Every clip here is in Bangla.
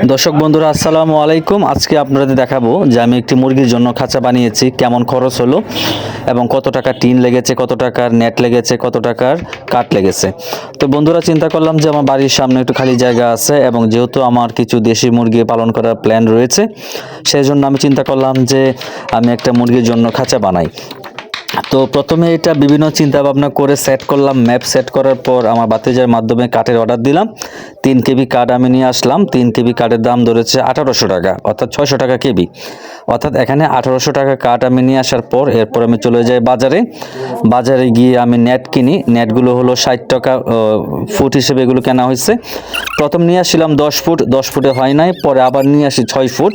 দর্শক বন্ধুরা, আসসালামু আলাইকুম। আজকে আপনাদের দেখাবো যে আমি একটি মুরগির জন্য খাঁচা বানিয়েছি, কেমন খরচ হলো এবং কত টাকা টিন লেগেছে, কত টাকার নেট লেগেছে, কত টাকার কাঠ লেগেছে। তো বন্ধুরা, চিন্তা করলাম যে আমার বাড়ির সামনে একটু খালি জায়গা আছে এবং যেহেতু আমার কিছু দেশি মুরগি পালন করার প্ল্যান রয়েছে, সেই জন্য আমি চিন্তা করলাম যে আমি একটা মুরগির জন্য খাঁচা বানাই। তো প্রথমে এটা বিভিন্ন চিন্তা ভাবনা করে সেট করলাম ম্যাপ সেট করার পর আমার বাতিজার মাধ্যমে কাঠের অর্ডার দিলাম। তিন কেবি কাঠ আমি নিয়ে আসলাম, তিন কেবি কাঠের দাম ধরেছে আঠারোশো টাকা, অর্থাৎ ছয়শো টাকা কেবি। অর্থাৎ এখানে আঠারোশো টাকা কাঠ আমি নিয়ে আসার পর এরপর আমি চলে যাই বাজারে। বাজারে গিয়ে আমি নেট কিনি নেটগুলো হলো ষাট টাকা ফুট হিসেবে এগুলো কেনা হয়েছে। প্রথম নিয়ে আসছিলাম দশ ফুট, দশ ফুটে হয় নাই, পরে আবার নিয়ে আসি ছয় ফুট।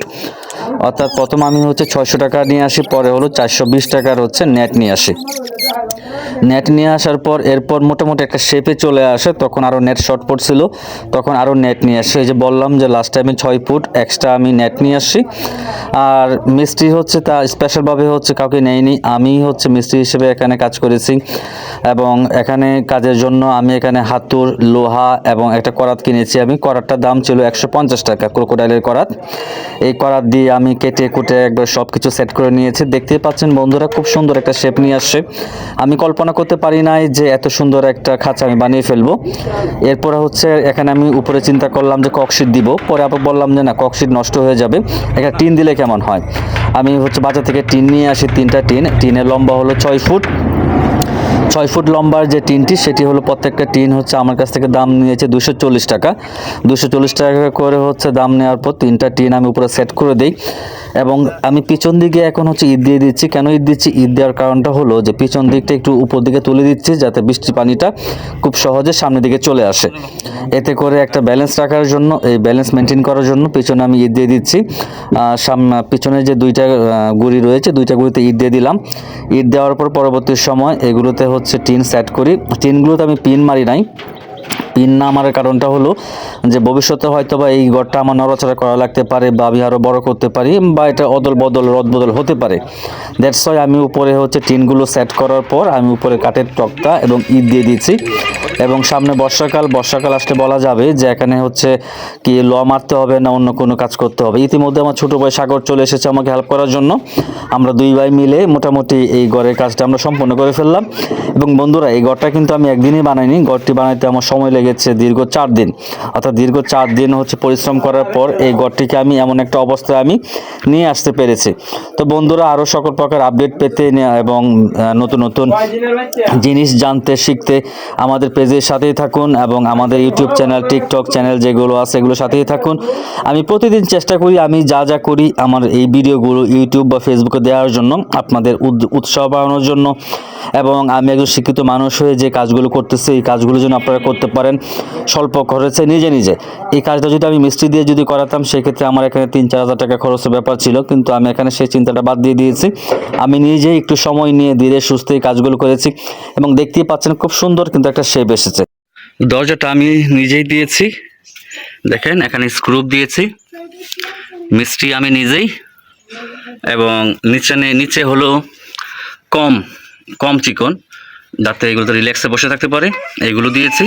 অর্থাৎ প্রথম আমি হচ্ছে ছয়শো টাকা নিয়ে আসি, পরে হলো চারশো বিশ টাকার হচ্ছে নেট নিয়ে আসি। নেট নিয়ে আসার পর, এরপর মোটামুটি একটা শেপে চলে আসে, তখন আরও নেট শর্ট পড়ছিল তখন আরও নেট নিয়ে আসে। এই যে বললাম যে লাস্ট টাইমে ছয় ফুট এক্সট্রা আমি নেট নিয়ে আসি। আর মিস্ত্রি হচ্ছে তা স্পেশালভাবে হচ্ছে কাউকে নেয়নি, আমি হচ্ছে মিস্ত্রি হিসেবে এখানে কাজ করেছি। এবং এখানে কাজের জন্য আমি এখানে হাতুর, লোহা এবং একটা করাত কিনেছি। আমি করাতটার দাম ছিল একশো পঞ্চাশ টাকা, ক্রোকোডাইলের করাত। এই করাত দিয়ে আমি কেটে কুটে একবার সব কিছু সেট করে নিয়েছি। দেখতেই পাচ্ছেন বন্ধুরা, খুব সুন্দর একটা শেপ নিয়ে আসছে। আমি কল্পনা করতে পারি নাই যে এত সুন্দর একটা খাঁচা আমি বানিয়ে ফেলব। এরপর হচ্ছে এখানে আমি উপরে চিন্তা করলাম যে ককশিট দিব। পরে আবার বললাম যে না, ককশিট নষ্ট হয়ে যাবে। একটা টিন দিলে কেমন হয়? আমি হচ্ছে বাজার থেকে টিন নিয়ে আসি, তিনটা টিন। টিনের লম্বা হলো ছয় ফুট। ছয় ফুট লম্বার যে টিনটি, সেটি হলো প্রত্যেকটা টিন হচ্ছে আমার কাছ থেকে দাম নিয়েছে দুশো চল্লিশ টাকা। দুশো চল্লিশ টাকা করে হচ্ছে দাম নেওয়ার পর তিনটা টিন আমি উপরে সেট করে দিই। এবং আমি পিছন দিকে এখন হচ্ছে ঈদ দিয়ে দিচ্ছি। কেন ঈদ দিচ্ছি? ঈদ দেওয়ার কারণটা হলো যে পিছন দিকটা একটু উপর দিকে তুলে দিচ্ছি যাতে বৃষ্টি পানিটা খুব সহজে সামনের দিকে চলে আসে। এতে করে একটা ব্যালেন্স রাখার জন্য, এই ব্যালেন্স মেনটেন করার জন্য পিছনে আমি ঈদ দিয়ে দিচ্ছি। পিছনে যে দুইটা গুড়ি রয়েছে, দুইটা গুড়িতে ঈদ দিয়ে দিলাম। ঈদ দেওয়ার পর পরবর্তী সময় এগুলোতে হচ্ছে টিন সেট করি। টিনগুলোতে আমি পিন মারি নাই। পিন না মারার কারণটা হলো যে ভবিষ্যতে হয়তো বা এই ঘরটা আমার নড়াচড়া করা লাগতে পারে বা আমি আরও বড় করতে পারি বা এটা অদল বদল রদ বদল হতে পারে। দ্যাটস ওয়াই আমি উপরে হচ্ছে টিনগুলো সেট করার পর আমি উপরে কাঠের টকটা এবং ঈদ দিয়ে দিয়েছি। এবং সামনে বর্ষাকাল বর্ষাকাল আসলে বলা যাবে যে এখানে হচ্ছে কি ল মারতে হবে না অন্য কোনো কাজ করতে হবে। ইতিমধ্যে আমার ছোটো ভাই সাগর চলে এসেছে আমাকে হেল্প করার জন্য। আমরা দুই ভাই মিলে মোটামুটি এই ঘরের কাজটা আমরা সম্পন্ন করে ফেললাম। এবং বন্ধুরা, এই ঘরটা কিন্তু আমি একদিনই বানাইনি। ঘরটি বানাইতে আমার সময় লেগেছে দীর্ঘ চার দিন। অর্থাৎ দীর্ঘ চার দিন হচ্ছে পরিশ্রম করার পর এই ঘরটিকে আমি এমন একটা অবস্থায় আমি নিয়ে আসতে পেরেছি। তো বন্ধুরা, আরও সকল প্রকার আপডেট পেতে এবং নতুন নতুন জিনিস জানতে, শিখতে আমাদের পেজের সাথেই থাকুন এবং আমাদের ইউটিউব চ্যানেল টিকটক চ্যানেল যেগুলো আছে এগুলোর সাথেই থাকুন। আমি প্রতিদিন চেষ্টা করি, আমি যা যা করি আমার এই ভিডিওগুলো ইউটিউব বা ফেসবুকে দেওয়ার জন্য, আপনাদের উৎসাহ বাড়ানোর জন্য এবং আমি একজন শিক্ষিত মানুষ হয়ে যে কাজগুলো করতেছি, এই কাজগুলো যেন আপনারা করতে পারেন। স্বল্প খরচে নিজে নিজে। এই কাজটা যদি আমি মিস্ত্রি দিয়ে যদি করাতাম, সেক্ষেত্রে আমার এখানে তিন চার হাজার টাকা খরচের ব্যাপার ছিল। কিন্তু আমি এখানে সেই চিন্তাটা বাদ দিয়ে দিয়েছি। আমি নিজেই একটু সময় নিয়ে ধীরে সুস্থে এই কাজগুলো করেছি এবং দেখতেই পাচ্ছেন খুব সুন্দর কিন্তু একটা শেপ এসেছে। দরজাটা আমি নিজেই দিয়েছি। দেখেন, এখানে স্ক্রুপ দিয়েছি। মিস্ত্রি আমি নিজেই এবং নিচে নিচে হলো কম কম চিকন। যাতে এগুলোতে রিল্যাক্সে বসে থাকতে পারে, এগুলো দিয়েছি।